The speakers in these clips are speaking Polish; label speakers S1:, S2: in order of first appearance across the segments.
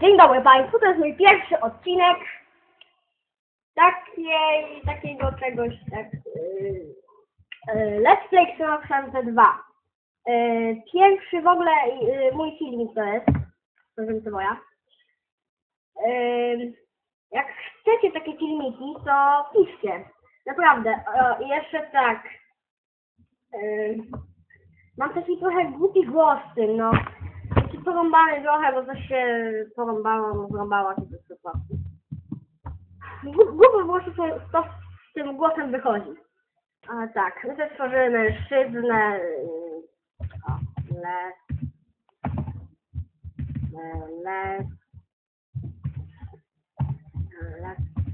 S1: Dzień dobry Państwu, to jest mój pierwszy odcinek takiej, takiego czegoś, tak, yy, yy, Let's Play Xenoxance 2. Yy, pierwszy w ogóle yy, mój filmik to jest, proszę to moja. Yy, jak chcecie takie filmiki, to piszcie. Naprawdę. O, jeszcze tak. Yy, mam taki trochę głupi głos tym, no. Porąbany trochę, bo coś się porąbało, no porąbała się to po prostu. Gł- Głupio po prostu to, z tym głosem wychodzi. A tak, my też tworzymy mężczyznę. O, le. le- le.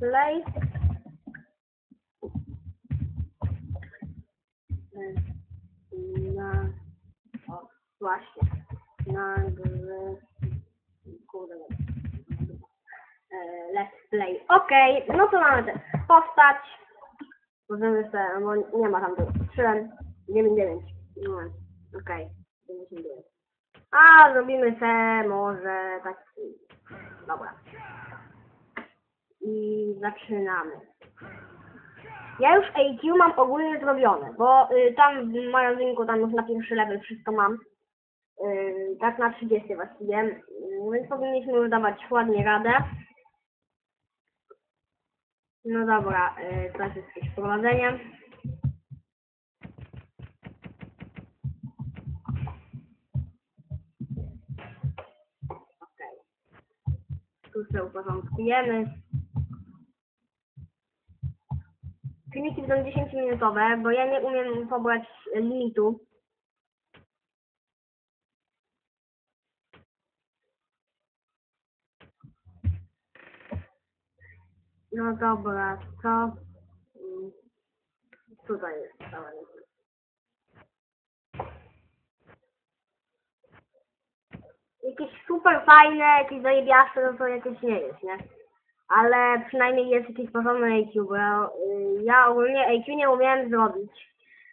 S1: Play. Na. O, właśnie. Okej, no to mamy tę postać. Możemy sobie, bo nie ma tam tego. 3, 9, 9. No, okej. 99. A, zrobimy se może tak. Dobra. I zaczynamy. Ja już AQ mam ogólnie zrobione, bo y, tam w moim linku tam już na pierwszy level wszystko mam. Y, tak na 30 właściwie. Y, więc powinniśmy już dawać ładnie radę. No dobra, y, to jest jakieś wprowadzenie. Okej. Tu sobie uporządkujemy. Filmiki będą 10-minutowe, bo ja nie umiem pobrać limitu. No dobra, co? Mm, Tutaj jest całe. Jakieś super fajne, jakieś zajebiaste, no to jakieś nie jest, nie? ale przynajmniej jest jakieś porządne AQ, bo y, ja ogólnie AQ nie umiałem zrobić,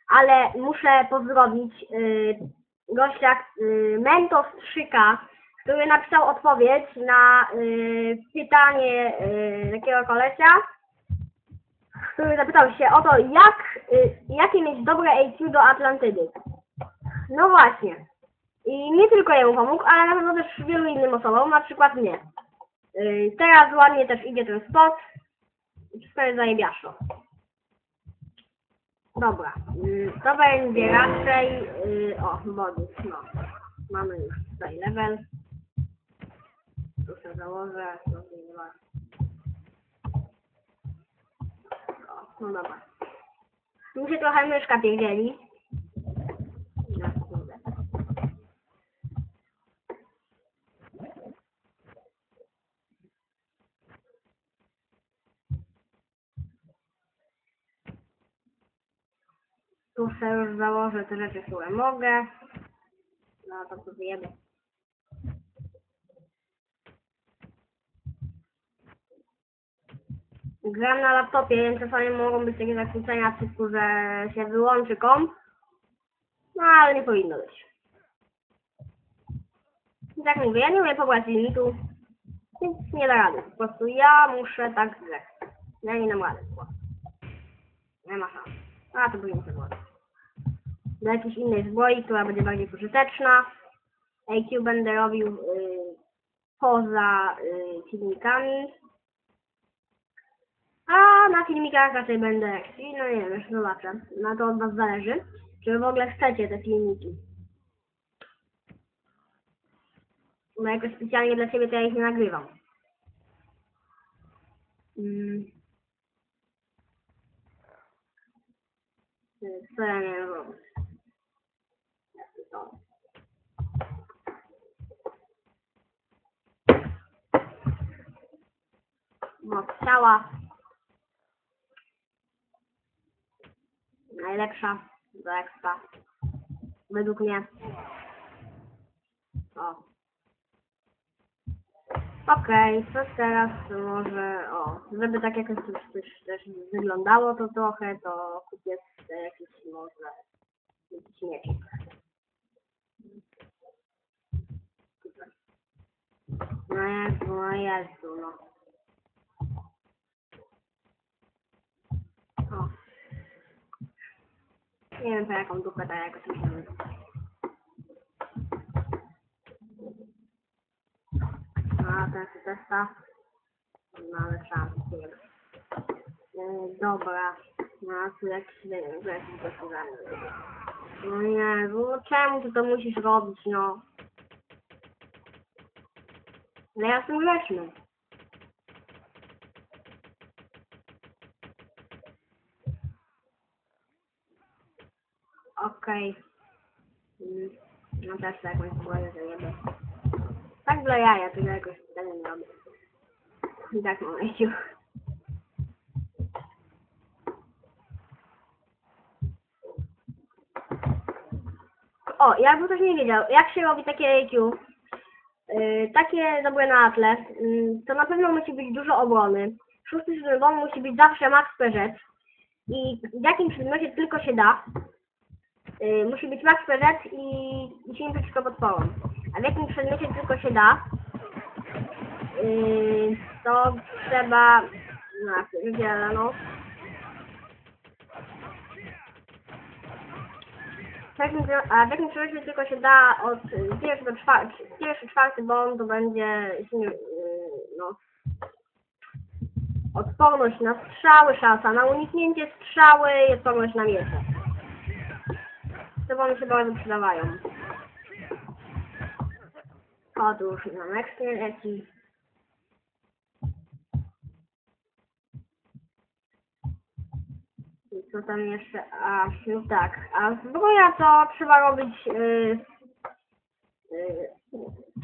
S1: ale muszę pozdrowić y, gościa y, Mentos 3K, który napisał odpowiedź na y, pytanie y, takiego kolesia, który zapytał się o to, jak, y, jakie mieć dobre AQ do Atlantydy. No właśnie. I nie tylko jemu pomógł, ale na pewno też wielu innym osobom, na przykład mnie. Yy, teraz ładnie też idzie ten spot. Wszystko jest zajebiaszo. Dobra. Yy, to będzie raczej... Yy, o, modus, no. Mamy już tutaj level. Tu się założę. to nie ma. O, no dobra. Tu się trochę myszka pierdzieli. Ja, kurde. Tu sobie już założę te rzeczy, które mogę. No to tu wyjemy. Gram na laptopie, więc czasami mogą być takie zakłócenia typu, że się wyłączy komp. No ale nie powinno być. I tak mówię, ja nie umiem pobrać limitu, więc nie da rady. Po prostu ja muszę tak grać. Ja nie dam rady. Nie ma szans. A to powinien się było do jakiejś innej zbroi, która będzie bardziej pożyteczna. AQ będę robił y, poza y, filmikami. Filmikach raczej będę, no nie wiem, zobaczę. Na to od Was zależy, czy w ogóle chcecie te filmiki. Bo jakoś specjalnie dla Ciebie to ja ich nie nagrywam. Mm. Co ja nie wiem. Moc ciała. Najlepsza do expa. Według mnie. O. Okej, co teraz może, o, żeby tak jakoś coś, coś też wyglądało to trochę, to kupię jakiś może jakiś miecz. No Jezu, no Jezu, no. O. Nie wiem po jaką dupę ta jakoś musimy. A, jest testa. No ale szans, nie wiem. Dobra. No, tu jakiś, nie wiem, tu jakiś gospodarny. No nie, no czemu ty to musisz robić, no? No ja jestem grzeczny. Okej. Mm, No też tak jakąś głowę zajebę. Tak dla jaja, ja jakoś tego nie robię. I tak mam ejciu. O, jakby ktoś nie wiedział, jak się robi takie AQ, yy, takie dobre na atle, yy, to na pewno musi być dużo obrony. Szósty sezon musi być zawsze max PZ i w jakim przedmiocie tylko się da, yy, musi być max PZ i, i silnik przeciwko potworom. A w jakim przedmiocie tylko się da, yy, to trzeba, no, no, a w jakim przemyśle tylko się da od y, pierwszy do czwarty, pierwszy, czwarty bond to będzie y, no, odporność na strzały, szansa na uniknięcie strzały i odporność na miecze. Bony się bardzo przydawają. Otóż mam ekspert jakiś I Co tam jeszcze? A, no tak. A zbroja to trzeba robić. Yy, yy,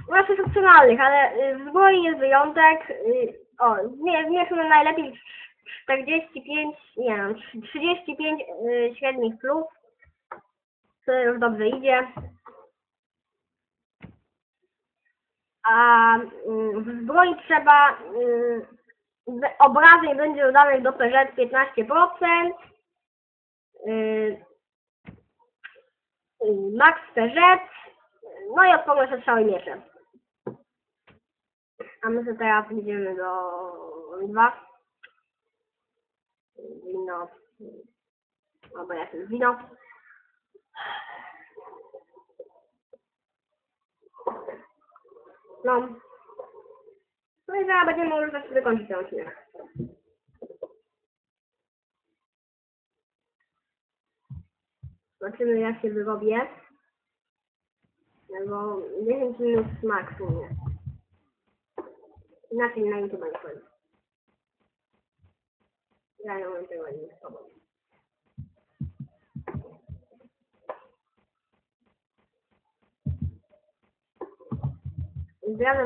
S1: znaczy z opcjonalnych, ale yy, zbroi jest wyjątek. Yy, o, nie, zmierzmy najlepiej 45, nie wiem, 35 yy, średnich plus. Co już dobrze idzie. A yy, w zbroi trzeba. Yy, obrażeń będzie dodanych do PZ 15%. Yy, yy, Max PZ, no i odporność na strzały miecze. A my sobie teraz idziemy do 2. Wino. Albo jakieś wino. No. No i zaraz będziemy już zacząć wykończyć ten odcinek. Zobaczymy jak się wyrobię. Albo 10 minut max u mnie. Inaczej na YouTube nie chodzi. Ja nie mam tego nie z tobą.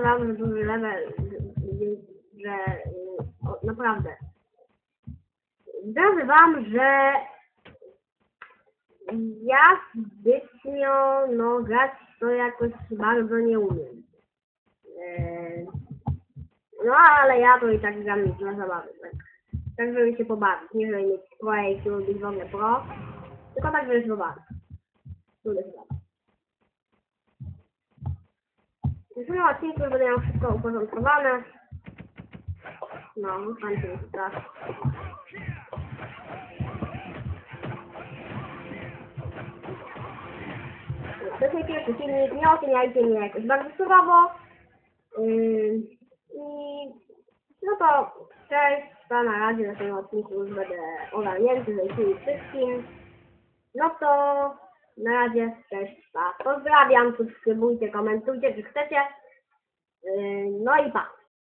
S1: Wam, że duży level, że o, naprawdę. Zdradzę wam, że ja zbytnio no grać to jakoś bardzo nie umiem. Eee, no ale ja to i tak gram na zabawy, tak. Tak żeby się pobawić, nie żeby mieć pro IQ, być w ogóle pro, tylko tak żeby się pobawić. Lubię się bawić. W tym odcinku będę miał wszystko uporządkowane. No, tak. To jest pierwszy filmik, nie oceniajcie mnie jakoś bardzo surowo. Yy, I no to cześć, pa na razie, na tym odcinku już będę ogarnięty wszystkim wszystkim. No to na razie, cześć, pa. Pozdrawiam, subskrybujcie, komentujcie, czy chcecie. Yy, no i pa.